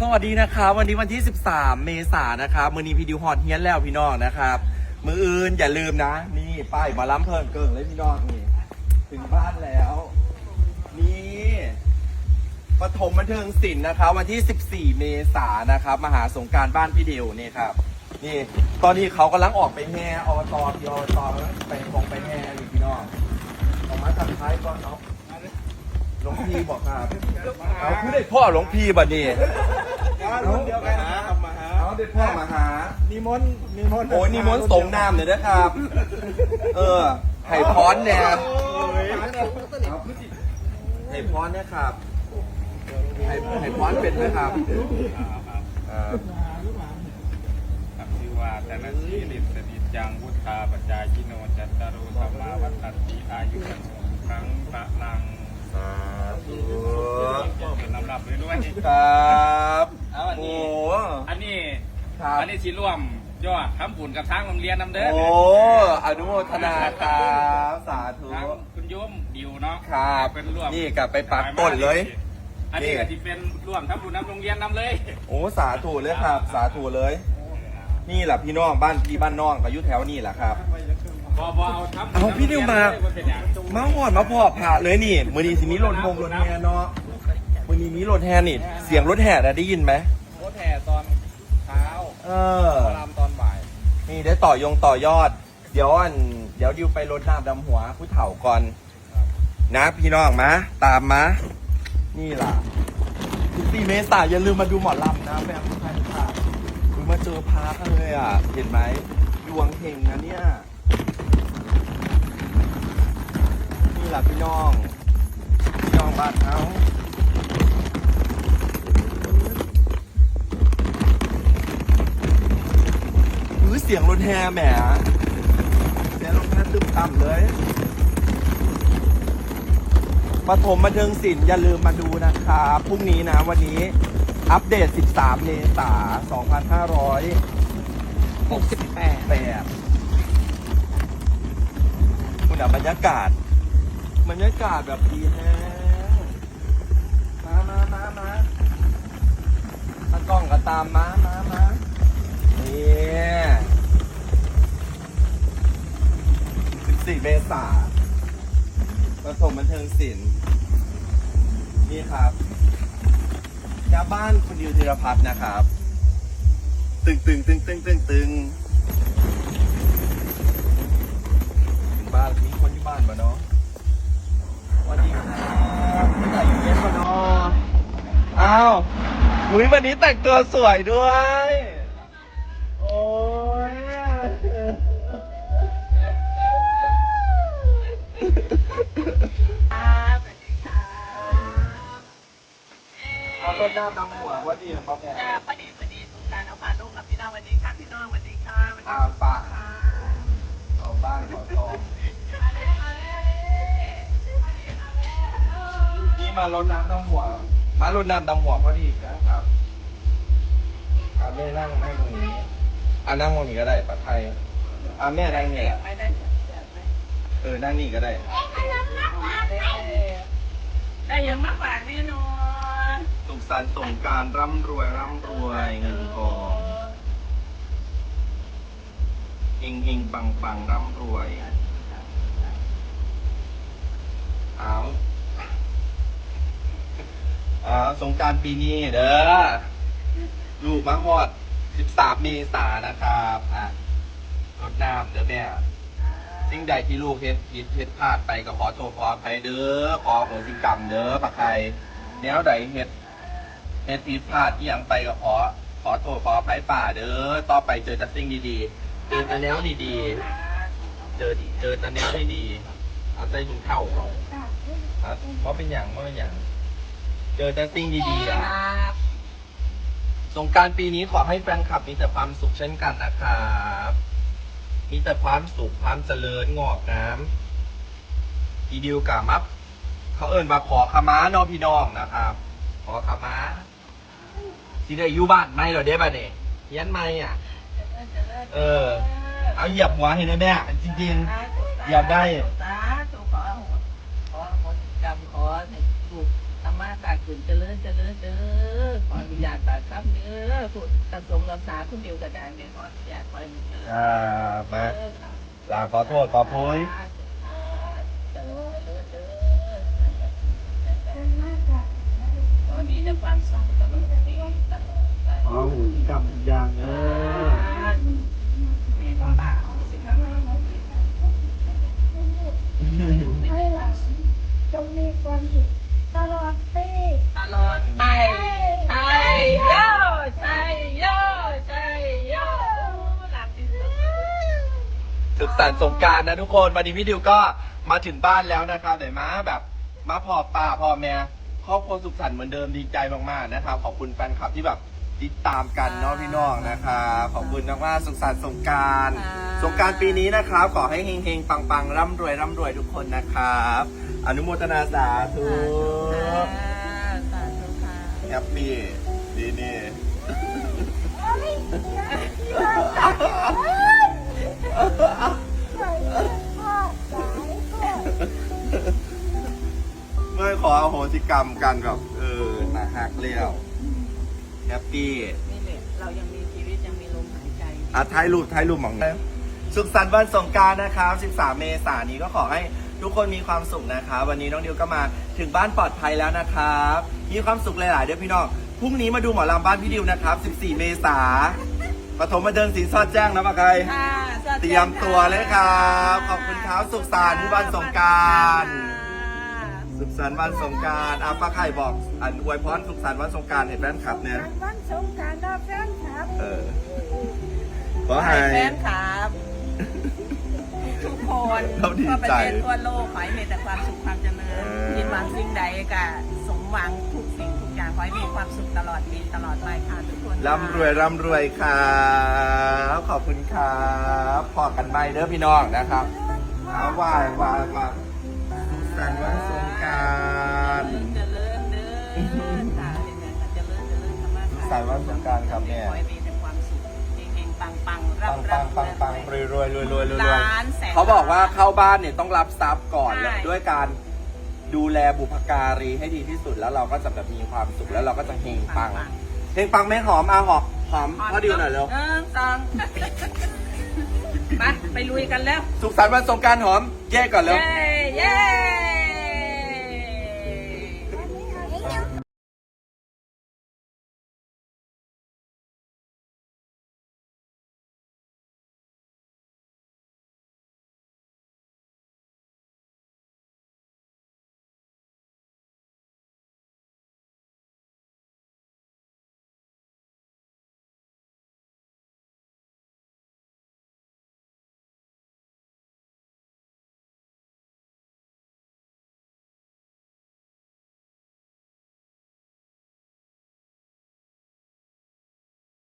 สวัสดีนะครับ วันนี้วันที่ 13 เมษายนนะครับมือนี้พี่ดิวฮอตเฮียนแล้วพี่น้องนะครับ มืออื่นอย่าลืมนะ นี่ป้ายมาล้ำเพิ่นเกิงเลยพี่น้องนี่ถึงบ้านแล้ว นี่ปฐมบันเทิงศิลป์นะครับ วันที่ 14 เมษายนนะครับมหาสงการบ้านพี่ดียวนี่ครับ นี่ตอนนี้เขากำลังออกไปแห่อบตที่อบตกำลังไปคงไปแห่อยู่พี่น้องออกมาทำท้ายก่อนเนาะหลวงพี่บอกครับ เอาคือได้พ่อหลวงพี่บัดนี้ รุ่นเดียวกันนะมาหาเอาได้พ่อมาหา นิมนต์นิมนต์โอ้ยนี่มนต์สงน้ำเนี่ยนะครับ เออไห่พรเนี่ยโอ้ยไห่พรเนี่ยครับไห่ไห่พรเป็นไหมครับเอ่อครับชื่ว่าแต่ละสีลิสดิจังวุฒาปัจจายิโนจัตตารุธรรมาวัตติอายุวันโนครั้งพระลังสาธุ เป็นลำดับเลยด้วย ครับ เอาอัน โอ้ นี้ อันนี้ ครับ อันนี้ที่ร่วมยอดทำบุญกับทางโรงเรียนนำเด้อโอ้อนุโมทนาครับสาธุ ทางคุณโยมดิวเนาะครับ เป็นร่วมนี่กลับไปปักต้นเลย อันนี้ก็ที่เป็นร่วมทำบุญนำโรงเรียนนำเลยโอ้สาธุเลยครับ สาธุเลย นี่แหละพี่น้องบ้านพี่บ้านน้องก็อยู่แถวนี่แหละครับ บอบเอาทำบุญเอาพี่ดิวมานำโรงเรียนเลยเป็นอย่างมาหอดมาพอผ่าเลยนี่มือนี้สิมีรถโฮมรถแห่เนาะมือนี้มีรถแห่นี่ เสียงรถแห่น่ะได้ยินไหม เออพรามตอนบ่าย นี่ได้ต่อยงต่อยอด เดี๋ยวอันเดี๋ยวดิวไปรถน้ำดำหัวผู้เฒ่าก่อนนะพี่น้องมาตามมา นี่ล่ะ14เมษายนอย่าลืมมาดูหมอลำนะแฟนทุกท่านค่ะอุ๊ยมาเจอพากันเลยอะ เห็นไหมดวงเฮงนะเนี่ย นี่ล่ะพี่น้อง พี่น้องบ้านเขา เสียงรถแห่แหมเสียงรถแห่ตึมต่ำเลยปฐมบันเทิงศิลป์อย่าลืมมาดูนะครับพรุ่งนี้นะวันนี้อัปเดต 13 เมษายน2568คุณอะบรรยากาศ บรรยากาศแบบดีแฮะมามามามาตากล้องก็ตามมามามานี่14 เมษาผสมบันเทิงศิลป์นี่ครับยาบ้านคุณดิวธีรพัฒน์นะครับ ตึงตึงตึงตึงตึงตึงถึงบ้านมีคนที่บ้านปะเนาะสวัสดีครับใส่ยูเอสมาเนาะอ้าวมุ้ยวันนี้แต่งตัวสวยด้วย โอ้ย เอาต้นหน้าดำหัวว่าดีนะครับเนี่ยจ้าพอดีพอดีสงกรารเอาพาลูกกับพี่น้องวัสดีค่ะพี่น้องวัสดีค่ะสวัสดีอาค่ะปากเอาบ้านขอทองนี่มารดน้ำดำหัว มารดน้ำดำหัวพอดีนะครับอาแม่นั่งให้ตรงนี้อ่านั่งตรงนี้ก็ได้ปัดไทยอ่าแม่นั่งเนี่ยไม่ได้เออนั่งนี่ก็ได้ได้ยังมากกว่าแน่นอน สุขสันต์สงการร่ำรวยร่ำรวยเงินทองเฮงเฮงปังปังร่ำรวยเอาเอาสงการปีนี้เด้อลูกมาฮอด 13 เมษายนนะครับอะรดน้ำเด้อแม่สิ่งใดที่ลูกเฮ็ดผิดเฮ็ดพลาดไปก็ขอโทษขออภัยเด้อขอโหสิกรรมเด้อปะใครแนวใดเฮ็ด เฮ็ดผิดพลาดที่ยังไปก็ขอ ขอโทษขออภัยป่าเด้อต่อไปเจอแต่สิ่งดีๆ เจอแต่แนวดีๆ เจอเจอแต่แนวดีๆเอาใจถึงเท่าเขาครับเพราะเป็นอย่างเพราะเป็นอย่าง เจอแต่สิ่งดีๆอะสงการปีนี้ขอให้แฟนคลับมีแต่ความสุขเช่นกันนะครับมีแต่ความสุขความเจริญงอกงามทีเดียวกับมับเขาเอิญมาขอขมาเนอพี่น้องนะครับ ขอขมา สิได้อยู่บ้านไหมเหรอเด้บ้านเนี่ยเฮียนไหมอะ เออ เอาเหยียบหัวให้นะแม่จริงอยากได้สาธุขอขอคนจำขอให้ลูกธรรมะตาขึ้นเจริญเจริญเจริญขอออนุญาตปากครับเนื้อพูดกระทรงรักษาคุณเดียวกระดานเนี่ยขออนุญาตคอยเนื้ออ่ามาเออครับลาขอโทษขอโพยเอ งมีความสุขตลอดไปตลอดไปใช่โยใช่โยใช่โยหลับที่สุดสุขสันต์สงกรารนะทุกคน วันนี้พี่ดิวก็มาถึงบ้านแล้วนะครับแต่มาแบบมาพอป่าพอแม่ครอบครัวสุขสันต์เหมือนเดิมดีใจมากๆนะครับขอบคุณแฟนคลับที่แบบติดตามกันเนาะพี่น้องนะครับขอบคุณมากๆสุขสันต์สงกรารสงกรารปีนี้นะครับขอให้เฮงๆปังๆร่ำรวยร่ำรวยทุกคนนะครับ อนุโมทนาสาธุสาธุค่ะแฮปปี้ดีนี่เมื่อขออโหสิกรรมกันแบบเออนะฮักเลี้ยวแฮปปี้นี่แหละเรายังมีชีวิตยังมีลมหายใจอะถ่ายรูปถ่ายรูปหมองนะสุขสันต์วันสงกรารนะครับ 13 เมษายนนี้ก็ขอให้ ทุกคนมีความสุขนะครับวันนี้น้องดิวก็มาถึงบ้านปลอดภัยแล้วนะครับมีความสุขหลายๆเด้อพี่น้องพรุ่งนี้มาดูหมอลำบ้านพี่ดิวนะครับ 14 เมษาปฐมมาเดินสีสอดแจ้งนะปะไกค่ะเตรียมตัวเลยครับ ขอบคุณครับสุขสันต์วันสงกรารสุขสันต์วันสงกรารอาป้าไข่บอก อันอวยพรสุขสันต์วันสงกรารเห็นแฟนคลับเนี่ยวันสงกรารนะแฟนครับ เออขอให้ให้แฟนครับ ทุกคนเราดีทั่วประใจเทศทั่วโลกขอให้มีแต่ความสุขความเจริญเออคิดหวังสิ่งใดก็สมหวังทุกสิ่งทุกอย่างขอให้มีความสุขตลอดปีตลอดไปค่ะทุกคนร่ำรวยร่ำรวยครับขอบคุณครับพอกันใหม่เด้อพี่น้องนะครับเอาไหวายวายวายสุขสันต์วันสงกรารเจริญเด้อค่ะยังไงก็เจริญเจริญธรรมะสุขสันต์วันสงกรารครับแม่ ขอให้มี ปังๆปัร่ำงๆปังปังปังรวยรวยรวยรวยรวยรวยล้านแสนเขาบอกว่าเข้าบ้านเนี่ยต้องรับทรัพย์ก่อนใช่ แล้วด้วยการดูแลบุพการีให้ดีที่สุดแล้วเราก็จะแบบมีความสุขแล้วเราก็จะเฮงปังเฮงปังแม่หอมอาหอมหอมพ่อดิวหน่อยเร็วหนึ่งสองไปไปลุยกันแล้ว สุขสันต์วันสงกรารหอมเย่ก่อนเร็ว เย้ เย้